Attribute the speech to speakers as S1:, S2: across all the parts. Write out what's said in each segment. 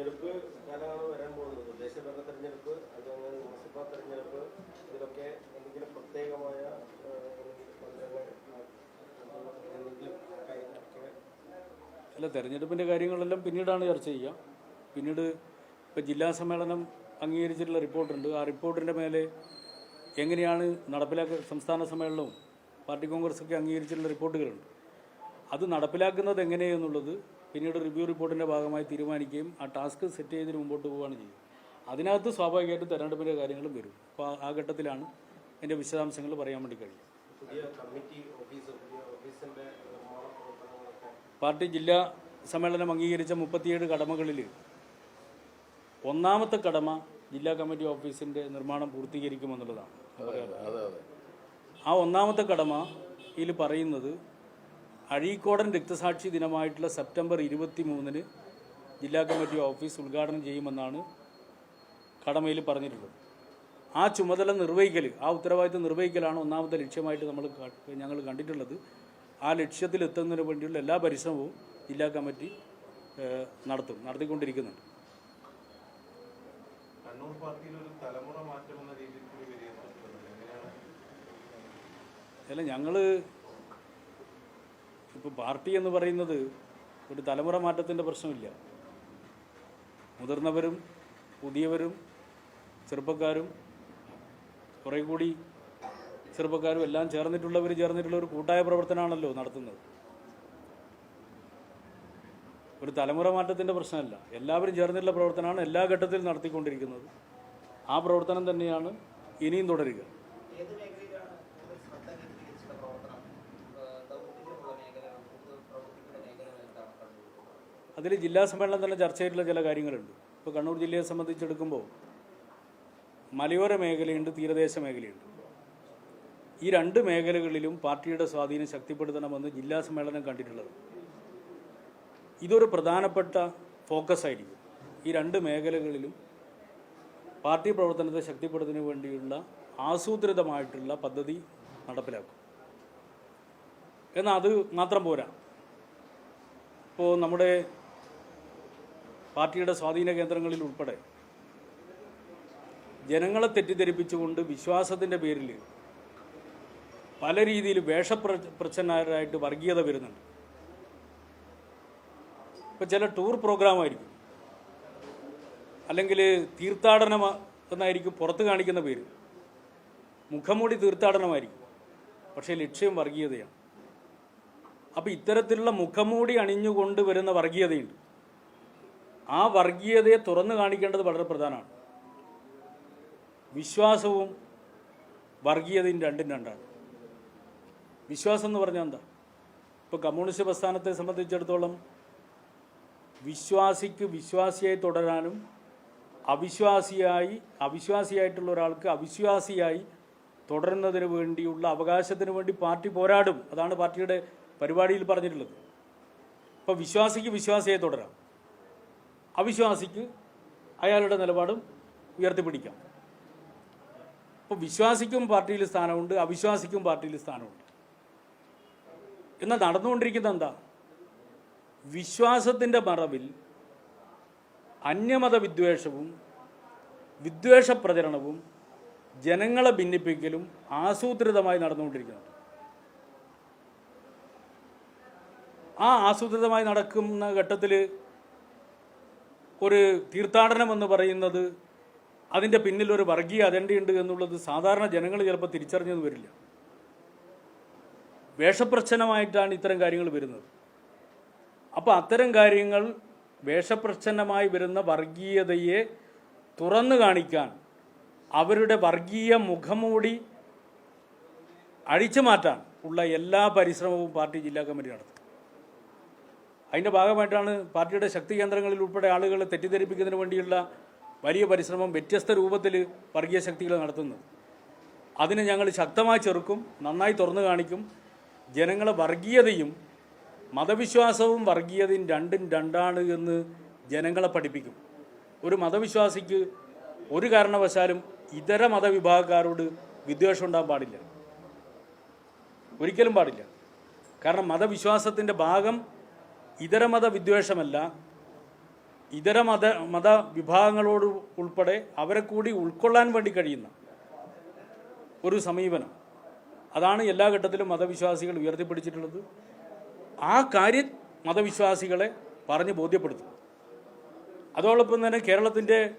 S1: തെരഞ്ഞെടുപ്പ് കാലമാണ് വരാൻ പോകുന്നത്. തദ്ദേശഭരണ തെരഞ്ഞെടുപ്പ് അതുപോലെ നിയമസഭാ തെരഞ്ഞെടുപ്പ് ഇതിലൊക്കെ എന്തെങ്കിലും പ്രത്യേകമായ
S2: അല്ല തെരഞ്ഞെടുപ്പിന്റെ കാര്യങ്ങളെല്ലാം പിന്നീടാണ് ചർച്ച ചെയ്യുക. പിന്നീട് ഇപ്പോൾ ജില്ലാ സമ്മേളനം അംഗീകരിച്ചിട്ടുള്ള റിപ്പോർട്ടുണ്ട്. ആ റിപ്പോർട്ടിന്റെ മേലെ എങ്ങനെയാണ് നടപ്പിലാക്കുക സംസ്ഥാന സമ്മേളനവും പാർട്ടി കോൺഗ്രസൊക്കെ അംഗീകരിച്ചിട്ടുള്ള റിപ്പോർട്ടുകളുണ്ട്. അത് നടപ്പിലാക്കുന്നത് എങ്ങനെയെന്നുള്ളത് പിന്നീട് റിവ്യൂ റിപ്പോർട്ടിന്റെ ഭാഗമായി തീരുമാനിക്കുകയും ആ ടാസ്ക് സെറ്റ് ചെയ്തതിന് മുമ്പോട്ട് പോവുകയാണ് ചെയ്യുക അതിനകത്ത് സ്വാഭാവികമായിട്ടും തെരഞ്ഞെടുപ്പിന്റെ കാര്യങ്ങളും വരും. അപ്പോൾ ആ- ഘട്ടത്തിലാണ് എന്റെ വിശദാംശങ്ങൾ പറയാൻ വേണ്ടി കഴിയും പാർട്ടി ജില്ലാ സമ്മേളനം അംഗീകരിച്ച മുപ്പത്തിയേഴ് കടമകളിൽ ഒന്നാമത്തെ കടമ ജില്ലാ കമ്മിറ്റി ഓഫീസിന്റെ നിർമ്മാണം പൂർത്തീകരിക്കുമെന്നുള്ളതാണ്. ആ ഒന്നാമത്തെ കടമ ഇതിൽ പറയുന്നത് അഴീക്കോടൻ രക്തസാക്ഷി ദിനമായിട്ടുള്ള സെപ്റ്റംബർ ഇരുപത്തി മൂന്നിന് ജില്ലാ കമ്മിറ്റി ഓഫീസ് ഉദ്ഘാടനം ചെയ്യുമെന്നാണ് കടമയിൽ പറഞ്ഞിട്ടുള്ളത്. ആ ചുമതല നിർവഹിക്കൽ ആ ഉത്തരവാദിത്തം നിർവഹിക്കലാണ് ഒന്നാമത്തെ ലക്ഷ്യമായിട്ട് നമ്മൾ ഞങ്ങൾ കണ്ടിട്ടുള്ളത്. ആ ലക്ഷ്യത്തിൽ ലക്ഷ്യത്തിലെത്തുന്നതിന് വേണ്ടിയുള്ള എല്ലാ പരിശ്രമവും ജില്ലാ കമ്മിറ്റി നടത്തും നടത്തിക്കൊണ്ടിരിക്കുന്നുണ്ട്.
S3: അല്ല പാർട്ടിയിൽ ഒരു തലമുറ മാറ്റം എന്ന രീതിയിൽ കൂടി വിലയിരുത്തപ്പെടുന്നത് എങ്ങനെയാണ്
S2: അല്ല ഞങ്ങൾ ഇപ്പോൾ പാർട്ടി എന്ന് പറയുന്നത് ഒരു തലമുറ മാറ്റത്തിന്റെ പ്രശ്നമില്ല. മുതിർന്നവരും പുതിയവരും ചെറുപ്പക്കാരും കുറേ കൂടി ചെറുപ്പക്കാരും എല്ലാം ചേർന്നിട്ടുള്ളവർ ചേർന്നിട്ടുള്ള ഒരു കൂട്ടായ പ്രവർത്തനമാണല്ലോ നടത്തുന്നത്. ഒരു തലമുറ മാറ്റത്തിന്റെ പ്രശ്നമല്ല. എല്ലാവരും ചേർന്നിട്ടുള്ള പ്രവർത്തനമാണ് എല്ലാ ഘട്ടത്തിലും നടത്തിക്കൊണ്ടിരിക്കുന്നത്. ആ പ്രവർത്തനം തന്നെയാണ് ഇനിയും തുടരുക. അതിൽ ജില്ലാ സമ്മേളനം തന്നെ ചർച്ച ചെയ്തിട്ടുള്ള ചില കാര്യങ്ങളുണ്ട്. ഇപ്പോൾ കണ്ണൂർ ജില്ലയെ സംബന്ധിച്ചെടുക്കുമ്പോൾ മലയോര മേഖലയുണ്ട് തീരദേശ മേഖലയുണ്ട്. ഈ രണ്ട് മേഖലകളിലും പാർട്ടിയുടെ സ്വാധീനം ശക്തിപ്പെടുത്തണമെന്ന് ജില്ലാ സമ്മേളനം കണ്ടിട്ടുള്ളത്. ഇതൊരു പ്രധാനപ്പെട്ട ഫോക്കസ് ആയിരിക്കും. ഈ രണ്ട് മേഖലകളിലും പാർട്ടി പ്രവർത്തനത്തെ ശക്തിപ്പെടുത്തുന്നതിന് വേണ്ടിയുള്ള ആസൂത്രിതമായിട്ടുള്ള പദ്ധതി നടപ്പിലാക്കും. എന്നാൽ അത് മാത്രം പോരാ. ഇപ്പോൾ നമ്മുടെ പാർട്ടിയുടെ സ്വാധീന കേന്ദ്രങ്ങളിൽ ഉൾപ്പെടെ. ജനങ്ങളെ തെറ്റിദ്ധരിപ്പിച്ചുകൊണ്ട് വിശ്വാസത്തിന്റെ പേരിൽ പല രീതിയിൽ വേഷപ്ര വർഗീയത വരുന്നുണ്ട്. ഇപ്പോൾ ചില ടൂർ പ്രോഗ്രാമായിരിക്കും. അല്ലെങ്കിൽ തീർത്ഥാടനം എന്നായിരിക്കും പുറത്ത് കാണിക്കുന്ന പേര്. മുഖംമൂടി തീർത്ഥാടനമായിരിക്കും. പക്ഷേ ലക്ഷ്യം വർഗീയതയാണ്. അപ്പോൾ ഇത്തരത്തിലുള്ള മുഖംമൂടി അണിഞ്ഞുകൊണ്ട് വരുന്ന വർഗീയതയുണ്ട്. ആ വർഗീയതയെ തുറന്നു കാണിക്കേണ്ടത് വളരെ പ്രധാനമാണ്. വിശ്വാസവും വർഗീയതയും രണ്ടും രണ്ടാണ്. വിശ്വാസം എന്ന് പറഞ്ഞാൽ എന്താ? ഇപ്പോൾ കമ്മ്യൂണിസ്റ്റ് പ്രസ്ഥാനത്തെ സംബന്ധിച്ചിടത്തോളം വിശ്വാസിക്ക് വിശ്വാസിയായി തുടരാനും അവിശ്വാസിയായി അവിശ്വാസിയായിട്ടുള്ള ഒരാൾക്ക് അവിശ്വാസിയായി തുടരുന്നതിന് വേണ്ടിയുള്ള അവകാശത്തിന് വേണ്ടി പാർട്ടി പോരാടും. അതാണ് പാർട്ടിയുടെ പരിപാടിയിൽ പറഞ്ഞിട്ടുള്ളത്. ഇപ്പോൾ വിശ്വാസിക്ക് വിശ്വാസിയായി തുടരാം. അവിശ്വാസിക്ക് അയാളുടെ നിലപാടും ഉയർത്തിപ്പിടിക്കാം. ഇപ്പോൾ വിശ്വാസിക്കും പാർട്ടിയിൽ സ്ഥാനമുണ്ട് അവിശ്വാസിക്കും പാർട്ടിയിൽ സ്ഥാനമുണ്ട്. എന്നാൽ നടന്നുകൊണ്ടിരിക്കുന്ന എന്താ? വിശ്വാസത്തിന്റെ മറവിൽ അന്യമത വിദ്വേഷവും വിദ്വേഷ പ്രചരണവും ജനങ്ങളെ ഭിന്നിപ്പിക്കലും ആസൂത്രിതമായി നടന്നുകൊണ്ടിരിക്കുന്നുണ്ട്. ആ ആസൂത്രിതമായി നടക്കുന്ന ഘട്ടത്തിൽ ഒരു തീർത്ഥാടനം എന്ന് പറയുന്നത് അതിന്റെ പിന്നിൽ ഒരു വർഗീയ അജണ്ടയുണ്ട് എന്നുള്ളത് സാധാരണ ജനങ്ങൾ ചിലപ്പോൾ തിരിച്ചറിഞ്ഞത് വരില്ല. വേഷപ്രശ്നമായിട്ടാണ് ഇത്തരം കാര്യങ്ങൾ വരുന്നത്. അപ്പോൾ അത്തരം കാര്യങ്ങൾ വേഷപ്രശ്നമായി വരുന്ന വർഗീയതയെ തുറന്നു കാണിക്കാൻ അവരുടെ വർഗീയ മുഖംമൂടി അഴിച്ചു മാറ്റാൻ ഉള്ള എല്ലാ പരിശ്രമവും പാർട്ടി ജില്ലാ കമ്മിറ്റി നടത്തും. അതിന്റെ ഭാഗമായിട്ടാണ് പാർട്ടിയുടെ ശക്തി കേന്ദ്രങ്ങളിൽ ഉൾപ്പെടെ ആളുകളെ തെറ്റിദ്ധരിപ്പിക്കുന്നതിന് വേണ്ടിയുള്ള വലിയ പരിശ്രമം വ്യത്യസ്ത രൂപത്തിൽ വർഗീയ ശക്തികൾ നടത്തുന്നത്. അതിനെ ഞങ്ങൾ ശക്തമായി ചെറുക്കും നന്നായി തുറന്നു കാണിക്കും. ജനങ്ങളെ വർഗീയതയും മതവിശ്വാസവും വർഗീയതയും രണ്ടും രണ്ടാണ് എന്ന് ജനങ്ങളെ പഠിപ്പിക്കും. ഒരു മതവിശ്വാസിക്ക് ഒരു കാരണവശാലും ഇതര മതവിഭാഗക്കാരോട് വിദ്വേഷം ഉണ്ടാകാൻ പാടില്ല. ഒരിക്കലും പാടില്ല. കാരണം മതവിശ്വാസത്തിന്റെ ഭാഗം ഇതര മത വിദ്വേഷമല്ല ഇതര മത മത വിഭാഗങ്ങളോട് ഉൾപ്പെടെ അവരെ കൂടി ഉൾക്കൊള്ളാൻ വേണ്ടി കഴിയുന്ന ഒരു സമീപനം. അതാണ് എല്ലാ ഘട്ടത്തിലും മതവിശ്വാസികൾ ഉയർത്തിപ്പിടിച്ചിട്ടുള്ളത്. ആ കാര്യം മതവിശ്വാസികളെ പറഞ്ഞ് ബോധ്യപ്പെടുത്തും. അതോടൊപ്പം തന്നെ കേരളത്തിന്റെ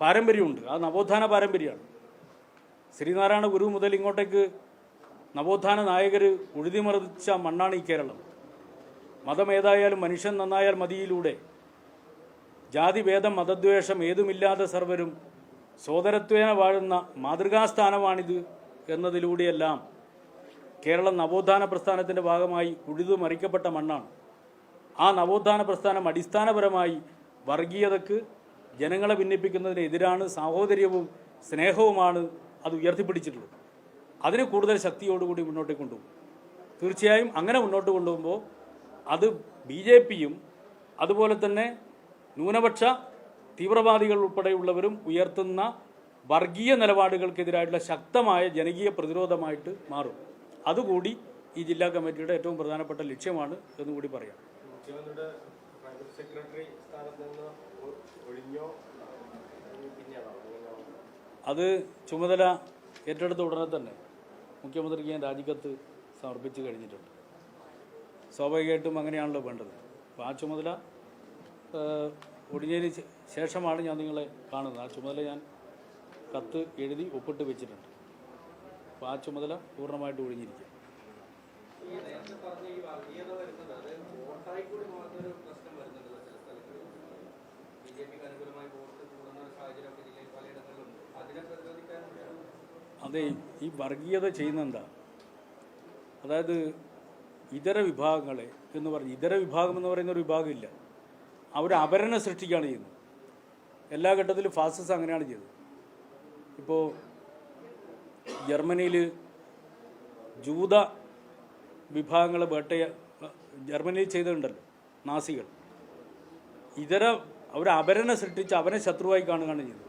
S2: പാരമ്പര്യമുണ്ട്. ആ നവോത്ഥാന പാരമ്പര്യമാണ്. ശ്രീനാരായണ ഗുരു മുതൽ ഇങ്ങോട്ടേക്ക് നവോത്ഥാന നായകർ ഉഴുതിമറിച്ച മണ്ണാണ് ഈ കേരളം. മതം ഏതായാലും മനുഷ്യൻ നന്നായാൽ മതിയിലൂടെ. ജാതിഭേദം മതദ്വേഷം ഏതുമില്ലാതെ സർവരും സോദരത്വേന വാഴുന്ന മാതൃകാസ്ഥാനമാണിത് എന്നതിലൂടെയെല്ലാം കേരള നവോത്ഥാന പ്രസ്ഥാനത്തിന്റെ ഭാഗമായി ഉഴുതു മറിക്കപ്പെട്ട മണ്ണാണ്. ആ നവോത്ഥാന പ്രസ്ഥാനം അടിസ്ഥാനപരമായി വർഗീയതക്ക് ജനങ്ങളെ ഭിന്നിപ്പിക്കുന്നതിനെതിരാണ് സാഹോദര്യവും സ്നേഹവുമാണ് അത് ഉയർത്തിപ്പിടിച്ചിട്ടുള്ളത്. അതിന് കൂടുതൽ ശക്തിയോടുകൂടി മുന്നോട്ട് കൊണ്ടുപോകും തീർച്ചയായും അങ്ങനെ മുന്നോട്ട് കൊണ്ടുപോകുമ്പോൾ അത് ബി ജെ പിയും അതുപോലെ തന്നെ ന്യൂനപക്ഷ തീവ്രവാദികൾ ഉൾപ്പെടെയുള്ളവരും ഉയർത്തുന്ന വർഗീയ നിലപാടുകൾക്കെതിരായിട്ടുള്ള ശക്തമായ ജനകീയ പ്രതിരോധമായിട്ട് മാറും. അതുകൂടി ഈ ജില്ലാ കമ്മിറ്റിയുടെ ഏറ്റവും പ്രധാനപ്പെട്ട ലക്ഷ്യമാണ് എന്നുകൂടി പറയാം.
S1: അത്
S2: ചുമതല ഏറ്റെടുത്ത ഉടനെ തന്നെ മുഖ്യമന്ത്രിക്ക് ഞാൻ രാജിക്കത്ത് സമർപ്പിച്ചു കഴിഞ്ഞിട്ടുണ്ട്. സ്വാഭാവികമായിട്ടും അങ്ങനെയാണല്ലോ വേണ്ടത്. അപ്പോൾ ആ ചുമതല ഒടിഞ്ഞതിന് ശേഷമാണ് ഞാൻ നിങ്ങളെ കാണുന്നത്. ആ ചുമതല ഞാൻ കത്ത് എഴുതി ഒപ്പിട്ട് വെച്ചിട്ടുണ്ട്. അപ്പോൾ ആ ചുമതല പൂർണമായിട്ട് ഒഴിഞ്ഞിരിക്കും
S4: അത്
S2: ഈ വർഗീയത ചെയ്യുന്ന എന്താ? അതായത് ഇതര വിഭാഗങ്ങളെ എന്ന് പറഞ്ഞ് ഇതര വിഭാഗം എന്ന് പറയുന്ന ഒരു വിഭാഗമില്ല അവർ അപരനെ സൃഷ്ടിക്കുകയാണ് ചെയ്യുന്നത്. എല്ലാ ഘട്ടത്തിലും ഫാസിസം അങ്ങനെയാണ് ചെയ്തത്. ഇപ്പോൾ ജർമ്മനിയിൽ ജൂത വിഭാഗങ്ങളെ വേട്ടയ ജർമ്മനിയിൽ ചെയ്തിട്ടുണ്ടല്ലോ നാസികൾ. ഇതര അവർ അപരനെ സൃഷ്ടിച്ച് അവനെ ശത്രുവായി കാണുകയാണ് ചെയ്തത്.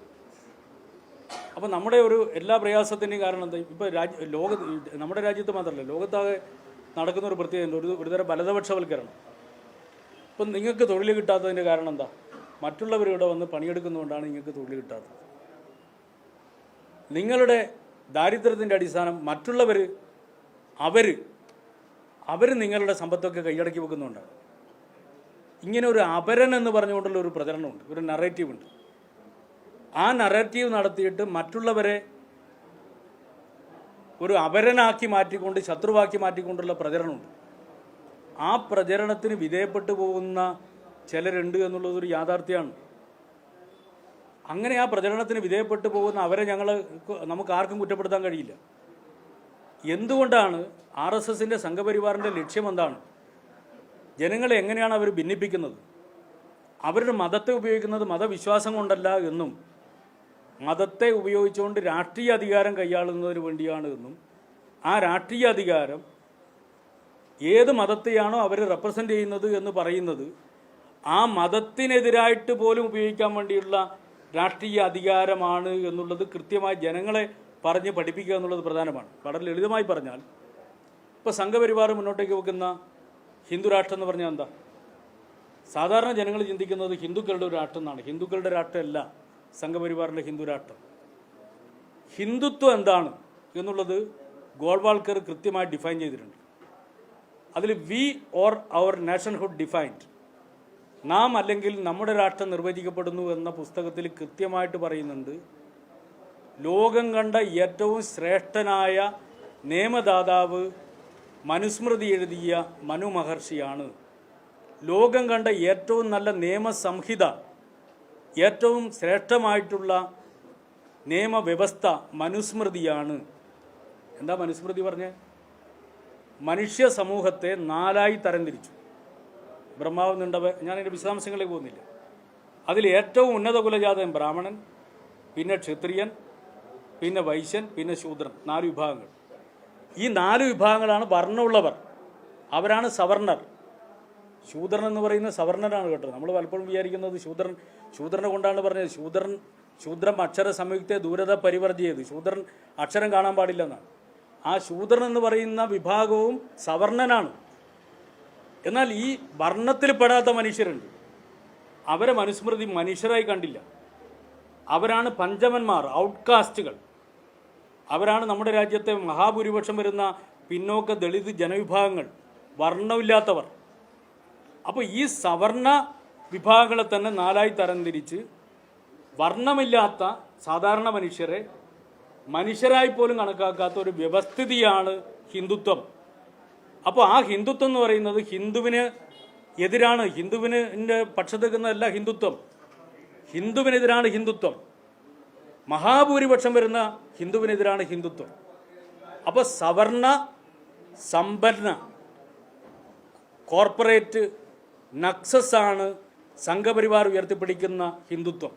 S2: അപ്പോൾ നമ്മുടെ ഒരു എല്ലാ പ്രയാസത്തിന്റെയും കാരണം എന്താ? ഇപ്പോൾ രാജ്യ ലോക നമ്മുടെ രാജ്യത്ത് മാത്രമല്ല ലോകത്താകെ നടക്കുന്ന ഒരു പ്രത്യേകത ഒരു ഒരുതരം ബലതപക്ഷവൽക്കരണം ഇപ്പം നിങ്ങൾക്ക് തൊഴിൽ കിട്ടാത്തതിന്റെ കാരണം എന്താ? മറ്റുള്ളവരിവിടെ വന്ന് പണിയെടുക്കുന്നതുകൊണ്ടാണ് നിങ്ങൾക്ക് തൊഴിൽ കിട്ടാത്തത്. നിങ്ങളുടെ ദാരിദ്ര്യത്തിന്റെ അടിസ്ഥാനം മറ്റുള്ളവർ അവർ അവർ നിങ്ങളുടെ സമ്പത്തൊക്കെ കൈയടക്കി വെക്കുന്നുണ്ടാണ് ഇങ്ങനെ ഒരു അപരൻ എന്ന് പറഞ്ഞുകൊണ്ടുള്ള ഒരു പ്രചരണമുണ്ട് ഒരു നറേറ്റീവ് ഉണ്ട്. ആ നറേറ്റീവ് നടത്തിയിട്ട് മറ്റുള്ളവരെ ഒരു അപരനാക്കി മാറ്റിക്കൊണ്ട് ശത്രുവാക്കി മാറ്റിക്കൊണ്ടുള്ള പ്രചരണമുണ്ട്. ആ പ്രചരണത്തിന് വിധേയപ്പെട്ടു പോകുന്ന ചിലരുണ്ട് എന്നുള്ളതൊരു യാഥാർത്ഥ്യമാണ്. അങ്ങനെ ആ പ്രചരണത്തിന് വിധേയപ്പെട്ടു പോകുന്ന അവരെ ഞങ്ങൾ നമുക്ക് ആർക്കും കുറ്റപ്പെടുത്താൻ കഴിയില്ല. എന്തുകൊണ്ടാണ് ആർ എസ് എസിന്റെ സംഘപരിവാറിന്റെ ലക്ഷ്യം എന്താണ്? ജനങ്ങളെ എങ്ങനെയാണ് അവർ ഭിന്നിപ്പിക്കുന്നത്? അവരുടെ മതത്തെ ഉപയോഗിക്കുന്നത് മതവിശ്വാസം കൊണ്ടല്ല എന്നും മതത്തെ ഉപയോഗിച്ചുകൊണ്ട് രാഷ്ട്രീയ അധികാരം കൈയാളുന്നതിന് വേണ്ടിയാണ് എന്നും ആ രാഷ്ട്രീയ അധികാരം ഏത് മതത്തെയാണോ അവർ റെപ്രസെന്റ് ചെയ്യുന്നത് എന്ന് പറയുന്നത് ആ മതത്തിനെതിരായിട്ട് പോലും ഉപയോഗിക്കാൻ വേണ്ടിയുള്ള രാഷ്ട്രീയ അധികാരമാണ് എന്നുള്ളത് കൃത്യമായി ജനങ്ങളെ പറഞ്ഞ് പഠിപ്പിക്കുക എന്നുള്ളത് പ്രധാനമാണ്. വളരെ ലളിതമായി പറഞ്ഞാൽ ഇപ്പോൾ സംഘപരിവാർ മുന്നോട്ടേക്ക് വെക്കുന്ന ഹിന്ദു രാഷ്ട്രം എന്ന് പറഞ്ഞാൽ എന്താ? സാധാരണ ജനങ്ങൾ ചിന്തിക്കുന്നത് ഹിന്ദുക്കളുടെ ഒരു രാഷ്ട്രം എന്നാണ് ഹിന്ദുക്കളുടെ രാഷ്ട്രമല്ല. സംഘപരിവാറിന്റെ ഹിന്ദു രാഷ്ട്രം ഹിന്ദുത്വം എന്താണ് എന്നുള്ളത് ഗോൾവാൾക്കർ കൃത്യമായി ഡിഫൈൻ ചെയ്തിട്ടുണ്ട്. അതിൽ we or our nationhood defined നാം അല്ലെങ്കിൽ നമ്മുടെ രാഷ്ട്രം നിർവചിക്കപ്പെടുന്നു എന്ന പുസ്തകത്തിൽ കൃത്യമായിട്ട് പറയുന്നുണ്ട് ലോകം കണ്ട ഏറ്റവും ശ്രേഷ്ഠനായ നിയമദാതാവ് മനുസ്മൃതി എഴുതിയ മനു മഹർഷിയാണ്. ലോകം കണ്ട ഏറ്റവും നല്ല നിയമസംഹിത ഏറ്റവും ശ്രേഷ്ഠമായിട്ടുള്ള നിയമവ്യവസ്ഥ മനുസ്മൃതിയാണ്. എന്താ മനുസ്മൃതി പറഞ്ഞേ? മനുഷ്യ സമൂഹത്തെ നാലായി തരംതിരിച്ചു. ബ്രഹ്മാവ് നിണ്ടവ ഞാൻ അതിന്റെ വിശദാംശങ്ങളിലേക്ക് പോകുന്നില്ല. അതിൽ ഏറ്റവും ഉന്നത കുലജാതൻ ബ്രാഹ്മണൻ പിന്നെ ക്ഷത്രിയൻ പിന്നെ വൈശ്യൻ പിന്നെ ശൂദ്രൻ. നാല് വിഭാഗങ്ങൾ. ഈ നാല് വിഭാഗങ്ങളാണ് വർണമുള്ളവർ. അവരാണ് സവർണർ. ശൂദ്രൻ എന്ന് പറയുന്ന സവർണനാണ് കേട്ടോ. നമ്മൾ പലപ്പോഴും വിചാരിക്കുന്നത് ശൂദ്രൻ ശൂദ്രനെ കൊണ്ടാണ് പറഞ്ഞത്. ശൂദ്രൻ ശൂദ്രം അക്ഷര സംയുക്തെ ദൂരത പരിവർജിയത് ശൂദ്രൻ അക്ഷരം കാണാൻ പാടില്ലെന്നാണ്. ആ ശൂദ്രൻ എന്ന് പറയുന്ന വിഭാഗവും സവർണനാണ്. എന്നാൽ ഈ വർണത്തിൽ പെടാത്ത മനുഷ്യരുണ്ട്. അവരെ മനുസ്മൃതി മനുഷ്യരായി കണ്ടില്ല. അവരാണ് പഞ്ചമന്മാർ ഔട്ട്കാസ്റ്റുകൾ. അവരാണ് നമ്മുടെ രാജ്യത്തെ മഹാഭൂരിപക്ഷം വരുന്ന പിന്നോക്ക ദളിത് ജനവിഭാഗങ്ങൾ. വർണമില്ലാത്തവർ. അപ്പോൾ ഈ സവർണ വിഭാഗങ്ങളെ തന്നെ നാലായി തരംതിരിച്ച് വർണമില്ലാത്ത സാധാരണ മനുഷ്യരെ മനുഷ്യരായി പോലും കണക്കാക്കാത്ത ഒരു വ്യവസ്ഥിതിയാണ് ഹിന്ദുത്വം. അപ്പോൾ ആ ഹിന്ദുത്വം എന്ന് പറയുന്നത് ഹിന്ദുവിന് എതിരാണ്. ഹിന്ദുവിന് പക്ഷത്ത് നിൽക്കുന്നതല്ല ഹിന്ദുത്വം. ഹിന്ദുവിനെതിരാണ് ഹിന്ദുത്വം. മഹാഭൂരിപക്ഷം വരുന്ന ഹിന്ദുവിനെതിരാണ് ഹിന്ദുത്വം. അപ്പോൾ സവർണ സമ്പന്ന കോർപ്പറേറ്റ് നക്സസ് ആണ് സംഘപരിവാർ ഉയർത്തിപ്പിടിക്കുന്ന ഹിന്ദുത്വം.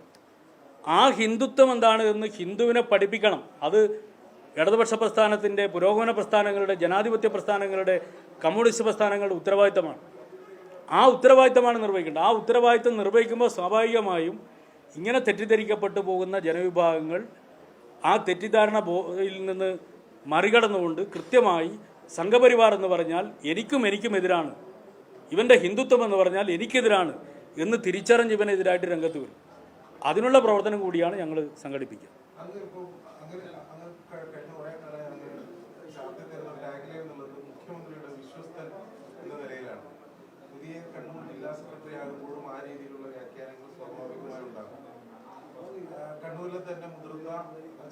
S2: ആ ഹിന്ദുത്വം എന്താണ് എന്ന് ഹിന്ദുവിനെ പഠിപ്പിക്കണം. അത് ഇടതുപക്ഷ പ്രസ്ഥാനത്തിന്റെ പുരോഗമന പ്രസ്ഥാനങ്ങളുടെ ജനാധിപത്യ പ്രസ്ഥാനങ്ങളുടെ കമ്മ്യൂണിസ്റ്റ് പ്രസ്ഥാനങ്ങളുടെ ഉത്തരവാദിത്തമാണ്. ആ ഉത്തരവാദിത്തമാണ് നിർവഹിക്കേണ്ടത്. ആ ഉത്തരവാദിത്തം നിർവഹിക്കുമ്പോൾ സ്വാഭാവികമായും ഇങ്ങനെ തെറ്റിദ്ധരിക്കപ്പെട്ടു പോകുന്ന ജനവിഭാഗങ്ങൾ ആ തെറ്റിദ്ധാരണ ബോയിൽ നിന്ന് മറികടന്നുകൊണ്ട് കൃത്യമായി സംഘപരിവാർ എന്ന് പറഞ്ഞാൽ എനിക്കും എനിക്കും എതിരാണ്. ഇവന്റെ ഹിന്ദുത്വം എന്ന് പറഞ്ഞാൽ എനിക്കെതിരാണ് എന്ന് തിരിച്ചറിഞ്ഞ് ഇവനെതിരായിട്ട് രംഗത്ത് വരും. അതിനുള്ള പ്രവർത്തനം കൂടിയാണ് ഞങ്ങൾ സംഘടിപ്പിക്കുക.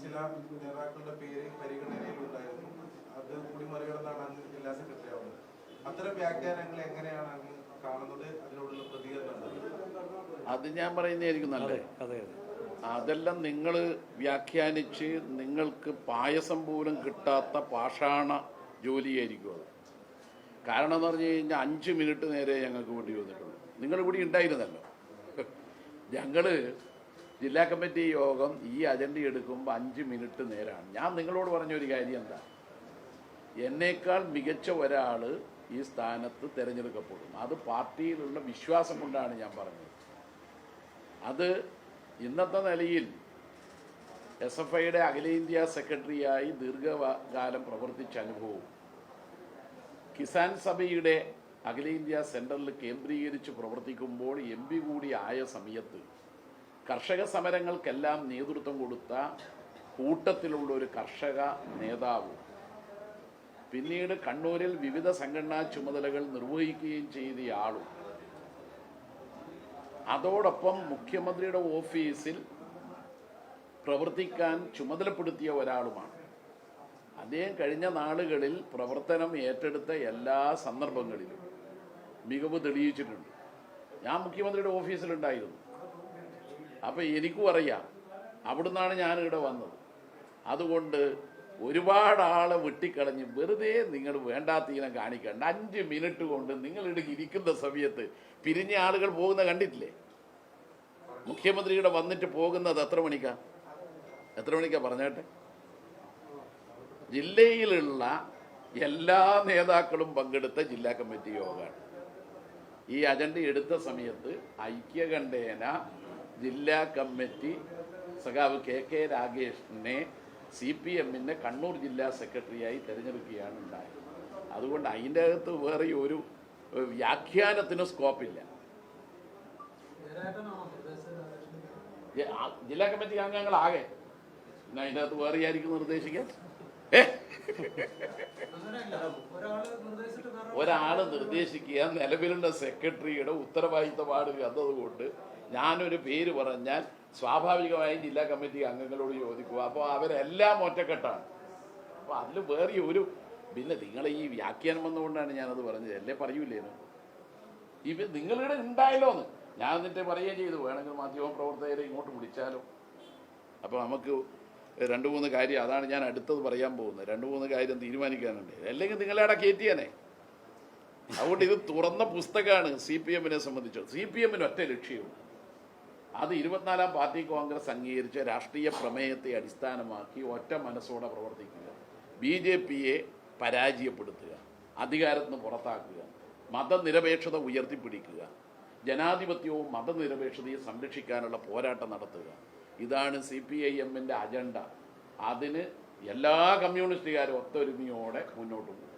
S3: ചില നേതാക്കളുടെ പേര് പരിഗണനയിലുണ്ടായിരുന്നു. അത് കൂടി മറികടന്നാണ് ജില്ലാ സെക്രട്ടറി അത്തരം വ്യാഖ്യാനങ്ങൾ എങ്ങനെയാണ് അങ്ങ് കാണുന്നത്? അതിനോടുള്ള പ്രതികരണം
S5: അത് ഞാൻ പറയുന്നതായിരിക്കും നല്ലത്.
S2: അതെ അതെ
S5: അതെല്ലാം നിങ്ങൾ വ്യാഖ്യാനിച്ച് നിങ്ങൾക്ക് പായസം പോലും കിട്ടാത്ത പാഷാണ ജോലിയായിരിക്കും അത്. കാരണം എന്ന് പറഞ്ഞു കഴിഞ്ഞാൽ അഞ്ച് മിനിറ്റ് നേരെ ഞങ്ങൾക്ക് വേണ്ടി വന്നിട്ടുള്ളൂ നിങ്ങൾ കൂടി ഉണ്ടായിരുന്നല്ലോ. ഞങ്ങൾ ജില്ലാ കമ്മിറ്റി യോഗം ഈ അജണ്ട എടുക്കുമ്പോൾ അഞ്ച് മിനിറ്റ് നേരാണ്. ഞാൻ നിങ്ങളോട് പറഞ്ഞ ഒരു കാര്യം എന്താ? എന്നേക്കാൾ മികച്ച ഒരാൾ ഈ സ്ഥാനത്ത് തിരഞ്ഞെടുക്കപ്പെടും അത് പാർട്ടിയിലുള്ള വിശ്വാസം കൊണ്ടാണ് ഞാൻ പറഞ്ഞത്. അത് ഇന്നത്തെ നിലയിൽ എസ് എഫ് ഐയുടെ അഖിലേന്ത്യാ സെക്രട്ടറിയായി ദീർഘകാലം പ്രവർത്തിച്ച അനുഭവവും കിസാൻ സഭയുടെ അഖിലേന്ത്യാ സെന്ററിൽ കേന്ദ്രീകരിച്ച് പ്രവർത്തിക്കുമ്പോൾ എം പി കൂടി ആയ സമയത്ത് കർഷക സമരങ്ങൾക്കെല്ലാം നേതൃത്വം കൊടുത്ത കൂട്ടത്തിലുള്ള ഒരു കർഷക നേതാവും പിന്നീട് കണ്ണൂരിൽ വിവിധ സംഘടനാ ചുമതലകൾ നിർവഹിക്കുകയും ചെയ്തയാളും അതോടൊപ്പം മുഖ്യമന്ത്രിയുടെ ഓഫീസിൽ പ്രവർത്തിക്കാൻ ചുമതലപ്പെടുത്തിയ ഒരാളുമാണ്. അദ്ദേഹം കഴിഞ്ഞ നാളുകളിൽ പ്രവർത്തനം ഏറ്റെടുത്ത എല്ലാ സന്ദർഭങ്ങളിലും മികവ് തെളിയിച്ചിട്ടുണ്ട്. ഞാൻ മുഖ്യമന്ത്രിയുടെ ഓഫീസിലുണ്ടായിരുന്നു. അപ്പം എനിക്കും അറിയാം. അവിടുന്നാണ് ഞാൻ വന്നത്. അതുകൊണ്ട് ഒരുപാട് ആളെ വെട്ടിക്കളഞ്ഞ് വെറുതെ നിങ്ങൾ വേണ്ടാത്തീനം കാണിക്കണ്ട. അഞ്ച് മിനിറ്റ് കൊണ്ട് നിങ്ങളിവിടെ ഇരിക്കുന്ന സമയത്ത് പിരിഞ്ഞ ആളുകൾ പോകുന്ന കണ്ടിട്ടില്ലേ? മുഖ്യമന്ത്രിയുടെ വന്നിട്ട് പോകുന്നത് എത്ര മണിക്കാ? എത്ര മണിക്കാ പറഞ്ഞേട്ടെ? ജില്ലയിലുള്ള എല്ലാ നേതാക്കളും പങ്കെടുത്ത ജില്ലാ കമ്മിറ്റി യോഗമാണ് ഈ അജണ്ട എടുത്ത സമയത്ത് ഐക്യകണ്ഠേന ജില്ലാ കമ്മിറ്റി സഖാവ് കെ കെ രാഗേഷിനെ സി പി എമ്മിന്റെ കണ്ണൂർ ജില്ലാ സെക്രട്ടറിയായി തിരഞ്ഞെടുക്കുകയാണ് ഉണ്ടായത്. അതുകൊണ്ട് അതിന്റെ അകത്ത് വേറെ ഒരു വ്യാഖ്യാനത്തിന് സ്കോപ്പില്ല. ജില്ലാ കമ്മിറ്റി അംഗങ്ങളാകെ. അതിന്റെ അകത്ത് വേറെ ആയിരിക്കും നിർദ്ദേശിക്കാൻ? ഏ ഒരാൾ നിർദ്ദേശിക്കുക നിലവിലുള്ള സെക്രട്ടറിയുടെ ഉത്തരവാദിത്തമാണ് എന്നതുകൊണ്ട് ഞാനൊരു പേര് പറഞ്ഞാൽ സ്വാഭാവികമായും ജില്ലാ കമ്മിറ്റി അംഗങ്ങളോട് ചോദിക്കുക അപ്പോൾ അവരെല്ലാം ഒറ്റക്കെട്ടാണ്? അപ്പോൾ അതിൽ വേറെ ഒരു പിന്നെ നിങ്ങളെ ഈ വ്യാഖ്യാനം വന്നുകൊണ്ടാണ് ഞാനത് പറഞ്ഞത്. അല്ലേ പറയൂലേന്ന് ഇവ നിങ്ങളിവിടെ ഉണ്ടായല്ലോന്ന് ഞാൻ എന്നിട്ട് പറയുകയും ചെയ്തു. വേണമെങ്കിൽ മാധ്യമ പ്രവർത്തകരെ ഇങ്ങോട്ട് വിളിച്ചാലോ? അപ്പോൾ നമുക്ക് രണ്ട് മൂന്ന് കാര്യം അതാണ് ഞാൻ അടുത്തത് പറയാൻ പോകുന്നത്. രണ്ട് മൂന്ന് കാര്യം തീരുമാനിക്കാനുണ്ട്. അല്ലെങ്കിൽ നിങ്ങളവിടെ കയറ്റിയാനേ അതുകൊണ്ട് ഇത് തുറന്ന പുസ്തകമാണ് സി പി എമ്മിനെ സംബന്ധിച്ച് സി പി എമ്മിന് ഒറ്റ ലക്ഷ്യവും. അത് ഇരുപത്തിനാലാം പാർട്ടി കോൺഗ്രസ് അംഗീകരിച്ച രാഷ്ട്രീയ പ്രമേയത്തെ അടിസ്ഥാനമാക്കി ഒറ്റ മനസ്സോടെ പ്രവർത്തിക്കുക. ബി ജെ പിയെ പരാജയപ്പെടുത്തുക. അധികാരത്തിൽ നിന്ന് പുറത്താക്കുക. മതനിരപേക്ഷത ഉയർത്തിപ്പിടിക്കുക. ജനാധിപത്യവും മതനിരപേക്ഷതയും സംരക്ഷിക്കാനുള്ള പോരാട്ടം നടത്തുക. ഇതാണ് സി പി ഐ എമ്മിന്റെ അജണ്ട അതിന് എല്ലാ കമ്മ്യൂണിസ്റ്റുകാരും ഒത്തൊരുമയോടെ മുന്നോട്ട് പോകും.